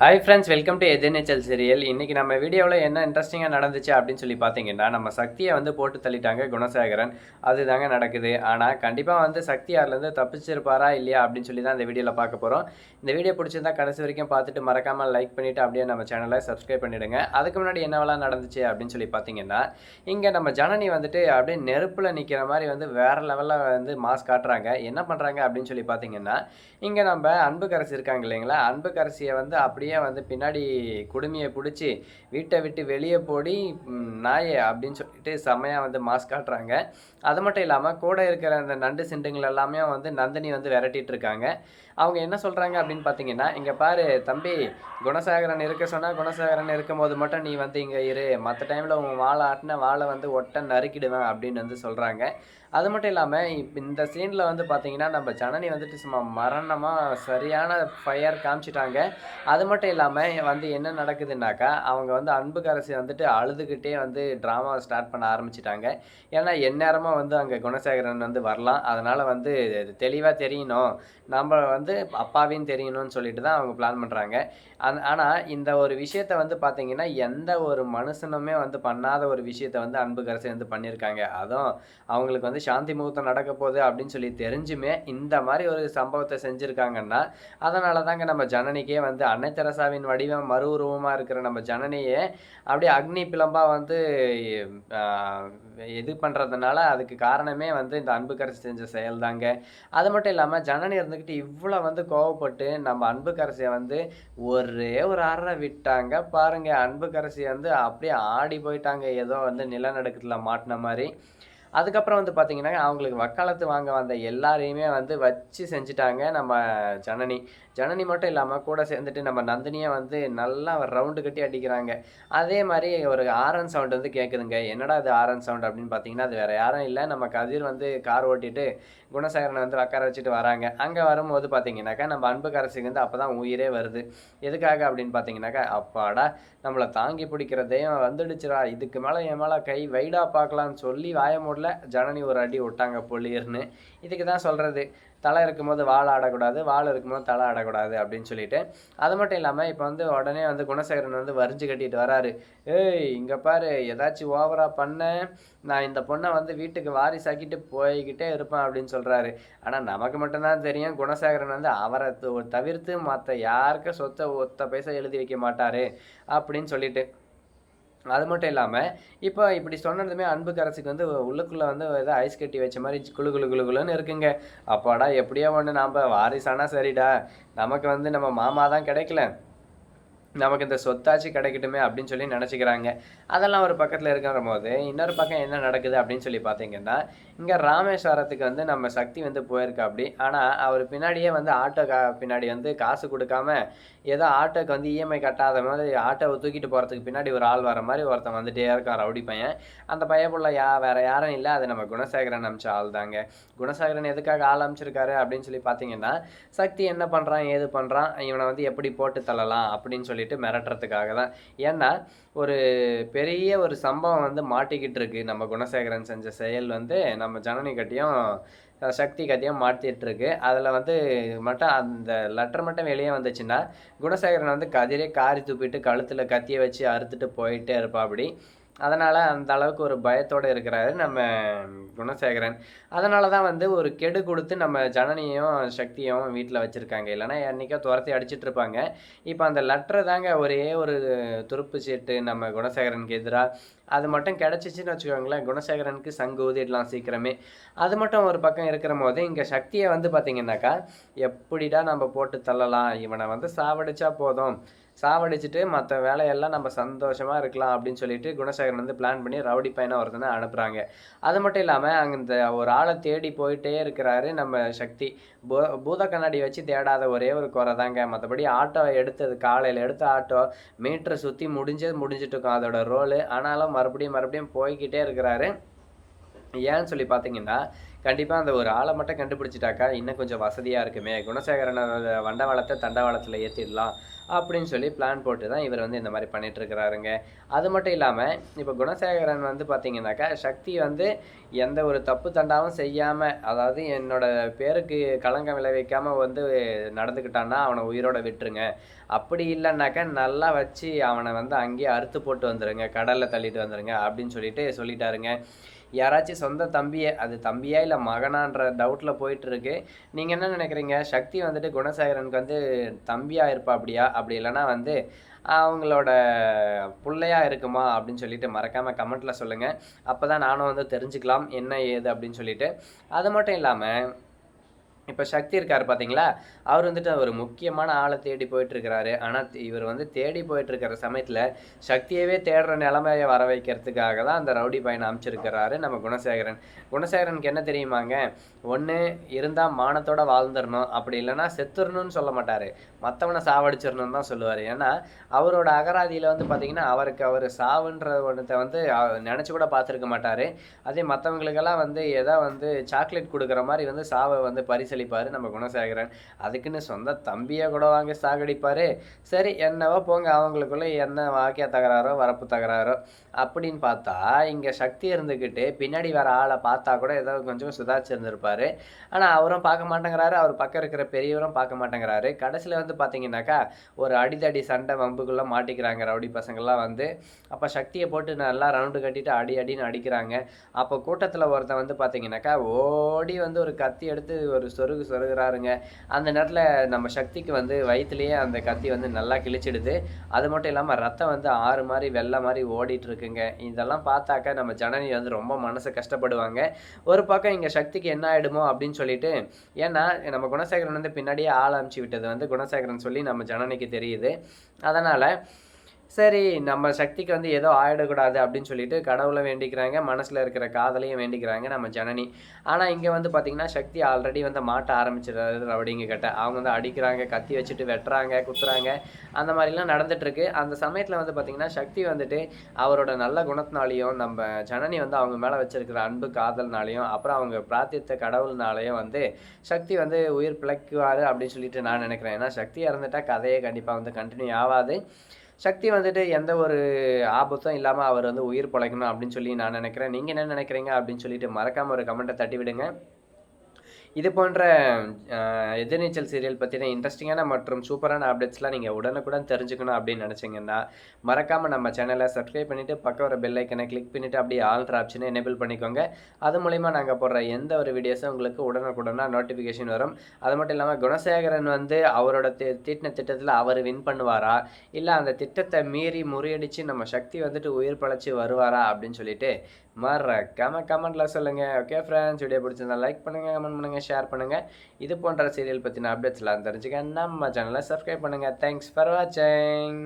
Hi friends welcome to Ethirneechal serial இன்றைக்கி நம்ம வீடியோவில் என்ன இன்ட்ரெஸ்டிங்காக நடந்துச்சு அப்படின்னு சொல்லி பார்த்தீங்கன்னா நம்ம சக்தியை வந்து போட்டு தள்ளிட்டாங்க குணசேகரன். அதுதாங்க நடக்குது. ஆனால் கண்டிப்பாக வந்து சக்தி அதுலேருந்து தப்பிச்சிருப்பாரா இல்லையா அப்படின்னு சொல்லி தான் இந்த வீடியோவில் பார்க்க போகிறோம் இந்த வீடியோ பிடிச்சிருந்தா கடைசி வரைக்கும் பார்த்துட்டு மறக்காமல் லைக் பண்ணிவிட்டு அப்படியே நம்ம சேனலை சப்ஸ்கிரைப் பண்ணிவிடுங்க அதுக்கு முன்னாடி என்னவெல்லாம் நடந்துச்சு அப்படின்னு சொல்லி பார்த்தீங்கன்னா இங்கே நம்ம ஜனனி வந்துட்டு அப்படியே நெருப்பில் நிற்கிற மாதிரி வந்து வேறு லெவலில் வந்து மாஸ்க் காட்டுறாங்க. என்ன பண்ணுறாங்க அப்படின்னு சொல்லி பார்த்தீங்கன்னா இங்கே நம்ம அன்புக்கரசி இருக்காங்க இல்லைங்களா? அன்புக்கரசியை வந்து அப்படி அப்படியே வந்து பின்னாடி குடுமையை பிடிச்சி வீட்டை விட்டு வெளியே போடி நாயை அப்படின்னு சொல்லிட்டு செம்மையாக வந்து மாஸ்க் காட்டுறாங்க. அது மட்டும் இல்லாமல் கூட இருக்கிற அந்த நண்டு சிண்டுங்கள் எல்லாமே வந்து நந்தினி வந்து விரட்டிட்டு இருக்காங்க. அவங்க என்ன சொல்கிறாங்க அப்படின்னு பார்த்தீங்கன்னா இங்கே பாரு தம்பி குணசாகரன் இருக்க சொன்னால் குணசாகரன் இருக்கும் போது மட்டும் நீ வந்து இங்கே இரு. மற்ற டைமில் உன் வாழை ஆட்டின வாழை வந்து ஒட்ட நறுக்கிடுவேன் அப்படின்னு வந்து சொல்கிறாங்க அது மட்டும் இல்லாமல் இப்போ இந்த சீனில் வந்து பார்த்தீங்கன்னா நம்ம ஜனனி வந்துட்டு சும்மா மரணமாக சரியான ஃபயர் காமிச்சிட்டாங்க. அது மட்டும் இல்லாமல் வந்து என்ன நடக்குதுன்னாக்கா அவங்க வந்து அன்புக்கரசி வந்துட்டு அழுதுகிட்டே வந்து ட்ராமா ஸ்டார்ட் பண்ண ஆரம்பிச்சிட்டாங்க. ஏன்னா எந்நேரமாக வந்து அங்கே குணசேகரன் வந்து வரலாம். அதனால் வந்து தெளிவாக தெரியணும். நம்ம வந்து அப்பாவையும் தெரியணும்னு சொல்லிட்டு தான் அவங்க பிளான் பண்ணுறாங்க அந் ஆனால் இந்த ஒரு விஷயத்த வந்து பார்த்தீங்கன்னா எந்த ஒரு மனுஷனுமே வந்து பண்ணாத ஒரு விஷயத்த வந்து அன்புக்கரசி வந்து பண்ணியிருக்காங்க. அதுவும் அவங்களுக்கு வந்து சாந்தி முகூர்த்தம் நடக்க போகுது அப்படின்னு சொல்லி தெரிஞ்சுமே இந்த மாதிரி ஒரு சம்பவத்தை செஞ்சுருக்காங்கன்னா அதனால தாங்க நம்ம ஜனனிக்கே வந்து அன்னை தெரசாவின் வடிவம் மறு உருவமாக இருக்கிற நம்ம ஜனனியே அப்படியே அக்னி பிளம்பாக வந்து இது பண்ணுறதுனால அதுக்கு காரணமே வந்து இந்த அன்புக்கரசி செஞ்ச செயல் தாங்க அது மட்டும் இல்லாமல் ஜனனி இருந்துக்கிட்டு இவ்வளோ வந்து கோவப்பட்டு நம்ம அன்புக்கரசியை வந்து ஒரே ஒரு அறை விட்டாங்க. பாருங்க அன்புக்கரசி வந்து அப்படியே ஆடி போயிட்டாங்க. ஏதோ வந்து நிலநடுக்கத்தில் மாட்டின மாதிரி. அதுக்கப்புறம் வந்து பார்த்தீங்கன்னா அவங்களுக்கு வக்காலத்து வாங்க வந்த எல்லாரையுமே வந்து வச்சு செஞ்சுட்டாங்க நம்ம ஜனனி. ஜனனி மட்டும் இல்லாமல் கூட சேர்ந்துட்டு நம்ம நந்தினியை வந்து நல்லா ரவுண்டு கட்டி அடிக்கிறாங்க. அதே மாதிரி ஒரு ஆரன் சவுண்ட் வந்து கேட்குதுங்க என்னடா அது ஆரன் சவுண்ட் அப்படின்னு பார்த்தீங்கன்னா அது வேறு யாரும் இல்லை. நம்ம கதிர் வந்து கார் ஓட்டிட்டு குணசேகரனை வந்து உட்கார வச்சுட்டு வராங்க. அங்கே வரும்போது பார்த்தீங்கன்னாக்கா நம்ம அன்புக்கரசிக்கு வந்து அப்போ தான் உயிரே வருது. எதுக்காக அப்படின்னு பார்த்தீங்கன்னாக்கா அப்பாடா நம்மளை தாங்கி பிடிக்கிற தெய்வம் வந்துடுச்சுரா இதுக்கு மேலே என் மேலே கை வைடா பார்க்கலான்னு சொல்லி வாய மூடல ஜனனி ஒரு அடி விட்டாங்க பொள்ளியர்னு இதுக்கு தான் சொல்கிறது தலை இருக்கும்போது வாழை ஆடக்கூடாது வாழை இருக்கும்போது தலை ஆடக்கூடாது அப்படின்னு சொல்லிட்டு. அது மட்டும் இல்லாமல் இப்போ வந்து உடனே வந்து குணசேகரன் வந்து வரிஞ்சு கட்டிட்டு வராரு. ஏய் இங்கே பாரு ஏதாச்சும் ஓவராக பண்ண. நான் இந்த பொண்ணை வந்து வீட்டுக்கு வாரிசாக்கிட்டு போய்கிட்டே இருப்பேன் அப்படின்னு சொல்கிறாரு ஆனால் நமக்கு மட்டும்தான் தெரியும் குணசேகரன் வந்து அவரை தவிர்த்து மற்ற யாருக்கும் சொத்தை ஒத்த பைசா எழுதி வைக்க மாட்டார் அப்படின்னு சொல்லிட்டு. அது மட்டும் இல்லாமல் இப்போ இப்படி சொன்னதுமே அன்புக்கரசுக்கு வந்து உள்ளுக்குள்ளே வந்து ஏதோ ஐஸ் கட்டி வச்ச மாதிரி குளு குளு குளு குளுன்னு இருக்குங்க. அப்பாடா எப்படியோ ஒன்று நாம் வாரிசானா சரிடா. நமக்கு வந்து நம்ம மாமா தான் கிடைக்கல. நமக்கு இந்த சொத்தாச்சு கிடைக்கட்டுமே அப்படின்னு சொல்லி நினச்சிக்கிறாங்க. அதெல்லாம் ஒரு பக்கத்தில் இருக்கிற போது இன்னொரு பக்கம் என்ன நடக்குது அப்படின்னு சொல்லி பார்த்தீங்கன்னா இங்கே ராமேஸ்வரத்துக்கு வந்து நம்ம சக்தி வந்து போயிருக்கா அப்படி. ஆனால் அவர் பின்னாடியே வந்து ஆட்டோ கா பின்னாடி வந்து காசு கொடுக்காம ஏதோ ஆட்டோக்கு வந்து இஎம்ஐ கட்டாத மாதிரி ஆட்டோவை தூக்கிட்டு போகிறதுக்கு பின்னாடி ஒரு ஆள் வர மாதிரி ஒருத்தன் வந்துட்டே இருக்கான் ரவுடி பையன். அந்த பையன் புள்ள யா வேறு யாரும் இல்லை. அது நம்ம குணசேகரன் அமிச்ச ஆள் தாங்க. குணசேகரன் எதுக்காக ஆள் அமைச்சிருக்காரு அப்படின்னு சொல்லி பார்த்தீங்கன்னா சக்தி என்ன பண்ணுறான் ஏது பண்ணுறான் இவனை வந்து எப்படி போட்டு தள்ளலாம் அப்படின்னு சொல்லி சொல்லிட்டு மிரட்டுறதுக்காக தான் ஏன்னா ஒரு பெரிய ஒரு சம்பவம் வந்து மாட்டிக்கிட்டு இருக்கு. நம்ம குணசேகரன் செஞ்ச செயல் வந்து நம்ம ஜனனி கட்டியும் சக்தி கட்டியும் மாற்றிட்டுருக்கு அதில் வந்து மட்டும் அந்த லெட்டர் மட்டும் வெளியே வந்துச்சுன்னா குணசேகரன் வந்து கதிரே காரி துப்பிட்டு கழுத்தில் கத்தியை வச்சு அறுத்துட்டு போயிட்டே இருப்பா அப்படி அதனால் அந்த அளவுக்கு ஒரு பயத்தோடு இருக்கிறாரு நம்ம குணசேகரன். அதனால தான் வந்து ஒரு கெடு கொடுத்து நம்ம ஜனனியும் சக்தியும் வீட்டில் வச்சுருக்காங்க. இல்லைன்னா என்றைக்கோ துரத்தி அடிச்சிட்டு இருப்பாங்க. இப்போ அந்த லெட்டரை தாங்க ஒரே ஒரு துருப்பு சீட்டு நம்ம குணசேகரனுக்கு எதிராக அது மட்டும் கிடச்சிச்சின்னு வச்சுக்கோங்களேன். குணசேகரனுக்கு சங்கு ஊதிடலாம் சீக்கிரமே. அது மட்டும் ஒரு பக்கம் இருக்கிற போது இங்கே சக்தியை வந்து பார்த்தீங்கன்னாக்கா எப்படிடா நம்ம போட்டு தள்ளலாம்? இவனை வந்து சாவடிச்சா போதும். சாவடிச்சிட்டு மற்ற வேலையெல்லாம் நம்ம சந்தோஷமாக இருக்கலாம் அப்படின்னு சொல்லிட்டு குணசேகரன் வந்து பிளான் பண்ணி ரவுடி பையனை ஒருத்தனை அனுப்புகிறாங்க அது மட்டும் இல்லாமல் அங்கே இந்த ஒரு ஆளை தேடி போயிட்டே இருக்கிறாரு நம்ம சக்தி. பூ பூத கண்ணாடி வச்சு தேடாத ஒரே ஒரு குறை தாங்க. மற்றபடி ஆட்டோ எடுத்தது காலையில் எடுத்த ஆட்டோ மீட்டரை சுற்றி முடிஞ்சது முடிஞ்சிட்டு இருக்கும். அதோட ரோலு ஆனாலும் மறுபடியும் மறுபடியும் போய்கிட்டே இருக்கிறாரு. ஏன்னு சொல்லி பார்த்தீங்கன்னா கண்டிப்பாக அந்த ஒரு ஆளை மட்டும் கண்டுபிடிச்சிட்டாக்கா இன்னும் கொஞ்சம் வசதியாக இருக்குமே. குணசேகரனோட வண்டவாளத்தை தண்டவாளத்தில் ஏற்றிடலாம் அப்படின்னு சொல்லி பிளான் போட்டு தான் இவர் வந்து இந்த மாதிரி பண்ணிகிட்ருக்கிறாருங்க அது மட்டும் இல்லாமல் இப்போ குணசேகரன் வந்து பார்த்தீங்கன்னாக்கா சக்தி வந்து எந்த ஒரு தப்பு தண்டாவும் செய்யாமல் அதாவது என்னோட பேருக்கு களங்கம் விளைவிக்காமல் வந்து நடந்துக்கிட்டான்னா அவனை உயிரோட விட்டுருங்க. அப்படி இல்லைன்னாக்கா நல்லா வச்சு அவனை வந்து அங்கேயே அறுத்து போட்டு வந்துடுங்க கடலில் தள்ளிட்டு வந்துடுங்க அப்படின்னு சொல்லிட்டு சொல்லிட்டாருங்க. யாராச்சும் சொந்த தம்பியை அது தம்பியா இல்லை மகனான்ற டவுட்டில் போயிட்டு இருக்கு நீங்கள் என்ன நினைக்கிறீங்க? சக்தி வந்துட்டு குணசேகரனுக்கு வந்து தம்பியாக இருப்பா அப்படியா அப்படி இல்லைன்னா வந்து அவங்களோட பிள்ளையா இருக்குமா? அப்படின்னு சொல்லிட்டு மறக்காமல் கமெண்ட்டில் சொல்லுங்கள் அப்போ தான் நானும் வந்து தெரிஞ்சுக்கலாம் என்ன ஏது அப்படின்னு சொல்லிட்டு. அது மட்டும் இல்லாமல் இப்போ சக்தி இருக்கார் பார்த்தீங்களா அவர் வந்துட்டு ஒரு முக்கியமான ஆளை தேடி போயிட்டுருக்கிறாரு. ஆனால் இவர் வந்து தேடி போயிட்டுருக்கிற சமயத்தில் சக்தியவே தேடுற நிலைமையை வர வைக்கிறதுக்காக தான் அந்த ரவுடி பையனை அமைச்சிருக்கிறாரு நம்ம குணசேகரன். குணசேகரனுக்கு என்ன தெரியுமாங்க? ஒன்று இருந்தால் மானத்தோட வாழ்ந்துடணும். அப்படி இல்லைன்னா செத்துடணும்னு சொல்ல மாட்டார். மற்றவனை சாவடிச்சிடணும்னு தான் சொல்லுவார். ஏன்னா அவரோட அகராதியில் வந்து பார்த்திங்கன்னா அவருக்கு அவர் சாவுன்ற ஒன்றத்தை வந்து நினச்சி கூட பார்த்துருக்க மாட்டார். அதே மற்றவங்களுக்கெல்லாம் வந்து எதோ வந்து சாக்லேட் கொடுக்குற மாதிரி வந்து சாவை வந்து பரிசு பரிசளிப்பார் நம்ம குணசேகரன். அதுக்குன்னு சொந்த தம்பியை கூட வாங்கி சாகடிப்பார். சரி என்னவோ போங்க அவங்களுக்குள்ள என்ன வாக்கிய தகராறோ வரப்பு தகராறோ. அப்படின்னு பார்த்தா இங்கே சக்தி இருந்துக்கிட்டு பின்னாடி வர ஆளை பார்த்தா கூட ஏதோ கொஞ்சம் சுதாச்சிருந்திருப்பார் ஆனால் அவரும் பார்க்க மாட்டேங்கிறாரு. அவர் பக்கம் இருக்கிற பெரியவரும் பார்க்க மாட்டேங்கிறாரு. கடைசியில் வந்து பார்த்தீங்கன்னாக்கா ஒரு அடிதடி சண்டை வம்புக்குள்ளே மாட்டிக்கிறாங்க ரவுடி பசங்கள்லாம் வந்து. அப்போ சக்தியை போட்டு நல்லா ரவுண்டு கட்டிட்டு அடி அடின்னு அடிக்கிறாங்க. அப்போ கூட்டத்தில் ஒருத்தன் வந்து பார்த்தீங்கன்னாக்கா ஓடி வந்து ஒரு கத்தி எடுத்து ஒரு சொருகு சொருகிறாருங்க. அந்த நேரத்தில் நம்ம சக்திக்கு வந்து வயிற்றுலேயே அந்த கத்தி வந்து நல்லா கிழிச்சிடுது. அது மட்டும் இல்லாமல் ரத்தம் வந்து ஆறு மாதிரி வெள்ளை மாதிரி ஓடிட்டு இருக்குங்க இதெல்லாம் பார்த்தாக்கா நம்ம ஜனனி வந்து ரொம்ப மனசு கஷ்டப்படுவாங்க. ஒரு பக்கம் இங்கே சக்திக்கு என்ன ஆகிடுமோ அப்படின்னு சொல்லிட்டு ஏன்னா நம்ம குணசேகரன் வந்து பின்னாடியே ஆள் அமுச்சு விட்டது வந்து குணசேகரன் சொல்லி நம்ம ஜனனிக்கு தெரியுது. அதனால் சரி நம்ம சக்திக்கு வந்து ஏதோ ஆயிடக்கூடாது அப்படின்னு சொல்லிட்டு கடவுளை வேண்டிக்கிறாங்க மனசில் இருக்கிற காதலையும் வேண்டிக்கிறாங்க நம்ம ஜனனி. ஆனால் இங்கே வந்து பார்த்திங்கன்னா சக்தி ஆல்ரெடி வந்து மாட்ட ஆரம்பிச்சிடுறாரு ரவுடிங்க கிட்ட. அவங்க வந்து அடிக்கிறாங்க கத்தி வச்சுட்டு வெட்டுறாங்க குத்துறாங்க அந்த மாதிரிலாம் நடந்துட்டுருக்கு. அந்த சமயத்தில் வந்து பார்த்திங்கன்னா சக்தி வந்துட்டு அவரோட நல்ல குணத்தினாலையும் நம்ம ஜனனி வந்து அவங்க மேலே வச்சுருக்கிற அன்பு காதல்னாலையும் அப்புறம் அவங்க பிரார்த்தித்த கடவுள்னாலையும் வந்து சக்தி வந்து உயிர் பிழைக்குவார் அப்படின்னு சொல்லிட்டு நான் நினைக்கிறேன். ஏன்னா சக்தி இறந்துட்டால் கதையை கண்டிப்பாக வந்து கண்டினியூ ஆகாது சக்தி வந்துட்டு எந்த ஒரு ஆபத்தும் இல்லாமல் அவர் வந்து உயிர் பிழைக்கணும் அப்படின்னு சொல்லி நான் நினைக்கிறேன். நீங்கள் என்ன நினைக்கிறீங்க அப்படின்னு சொல்லிட்டு மறக்காமல் ஒரு கமெண்ட்டை தட்டி விடுங்க இது போன்ற எதிர்நீச்சல் சீரியல் பற்றின இன்ட்ரெஸ்டிங்கான மற்றும் சூப்பரான அப்டேட்ஸ்லாம் நீங்கள் உடனுக்குடன் தெரிஞ்சுக்கணும் அப்படின்னு நினச்சிங்கன்னா மறக்காமல் நம்ம சேனலை சப்ஸ்கிரைப் பண்ணிவிட்டு பக்கம் ஒரு பெல் ஐக்கனை கிளிக் பண்ணிவிட்டு அப்படியே ஆல்ட்ரு ஆப்ஷனை எனேபிள் பண்ணிக்கோங்க. அது மூலிமா நாங்கள் போடுற எந்த ஒரு வீடியோஸும் உங்களுக்கு உடனுக்குடனாக நோட்டிஃபிகேஷன் வரும். அது மட்டும் இல்லாமல் குணசேகரன் வந்து அவரோட தீட்டின திட்டத்தில் அவர் வின் பண்ணுவாரா? இல்லை அந்த திட்டத்தை மீறி முறியடித்து நம்ம சக்தி வந்துட்டு உயிர் பழச்சி வருவாரா? அப்படின்னு சொல்லிட்டு மறக்காம கமெண்ட்டில் சொல்லுங்கள் ஓகே ஃப்ரெண்ட்ஸ் வீடியோ பிடிச்சிருந்தா லைக் பண்ணுங்கள் கமெண்ட் பண்ணுங்கள் ஷேர் பண்ணுங்கள் இது போன்ற சீரியல் பற்றின அப்டேட்ஸ்லாம் தெரிஞ்சுக்க நம்ம சேனலை சப்ஸ்கிரைப் பண்ணுங்கள் தேங்க்ஸ் ஃபார் வாட்சிங்